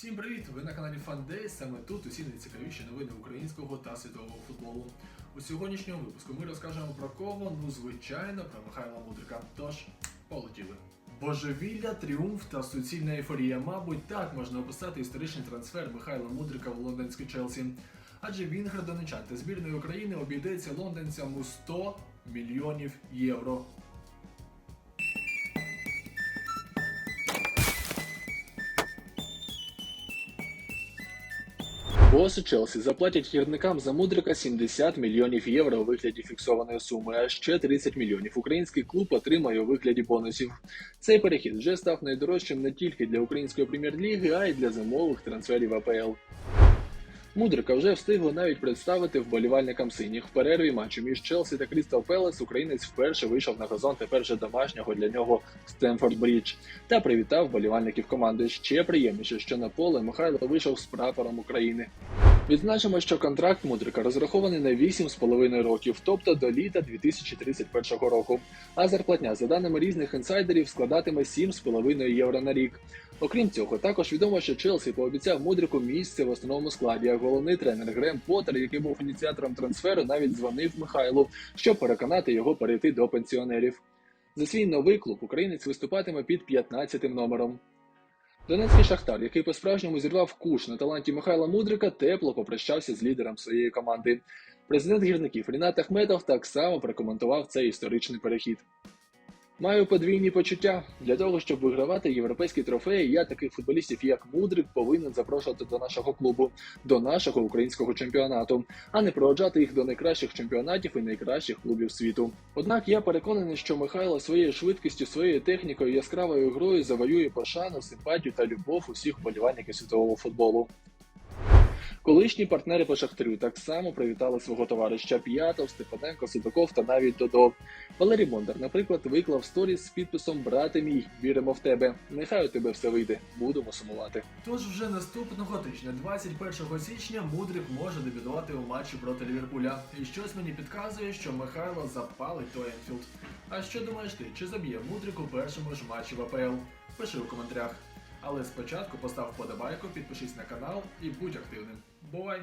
Всім привіт! Ви на каналі FunDay. Саме тут усі найцікавіші новини українського та світового футболу. У сьогоднішньому випуску ми розкажемо про кого? Ну, звичайно, про Михайла Мудрика. Тож, полетіли. Божевілля, тріумф та суцільна ейфорія. Мабуть, так можна описати історичний трансфер Михайла Мудрика в лондонський Челсі. Адже він градоничан та збірної України обійдеться лондонцям у 100 мільйонів євро. Боси Челсі заплатять гірникам за мудрика 70 мільйонів євро у вигляді фіксованої суми, а ще 30 мільйонів український клуб отримає у вигляді бонусів. Цей перехід вже став найдорожчим не тільки для української прем'єр-ліги, а й для зимових трансферів АПЛ. Мудрика вже встигли навіть представити вболівальникам синіх. В перерві матчу між Челсі та Крістал Пелес українець вперше вийшов на газон тепер же домашнього для нього Стемфорд Брідж та привітав вболівальників команди. Ще приємніше, що на поле Михайло вийшов з прапором України. Відзначимо, що контракт Мудрика розрахований на 8,5 років, тобто до літа 2031 року. А зарплатня, за даними різних інсайдерів, складатиме 7,5 євро на рік. Окрім цього, також відомо, що Челсі пообіцяв Мудрику місце в основному складі. А головний тренер Грем Поттер, який був ініціатором трансферу, навіть дзвонив Михайлу, щоб переконати його перейти до пенсіонерів. За свій новий клуб українець виступатиме під 15 номером. Донецький шахтар, який по-справжньому зірвав куш на таланті Михайла Мудрика, тепло попрощався з лідером своєї команди. Президент гірників Рінат Ахметов так само прокоментував цей історичний перехід. Маю подвійні почуття для того, щоб вигравати європейські трофеї. Я таких футболістів, як Мудрик, повинен запрошувати до нашого клубу, до нашого українського чемпіонату, а не проводжати їх до найкращих чемпіонатів і найкращих клубів світу. Однак я переконаний, що Михайло своєю швидкістю, своєю технікою, яскравою грою завоює пошану, симпатію та любов усіх вболівальників світового футболу. Колишні партнери по Шахтарю так само привітали свого товариша П'ятов, Степаненко, Судаков та навіть Додо. Валерій Бондар, наприклад, виклав сторіс з підписом Брате мій, віримо в тебе. Нехай у тебе все вийде. Будемо сумувати. Тож вже наступного тижня, 21 січня, Мудрик може дебютувати у матчі проти Ліверпуля. І щось мені підказує, що Михайло запалить той Енфілд. А що думаєш ти? Чи заб'є Мудрик у першому ж матчі в АПЛ? Пиши у коментарях. Але спочатку постав вподобайку, підпишись на канал і будь активним. Бувай!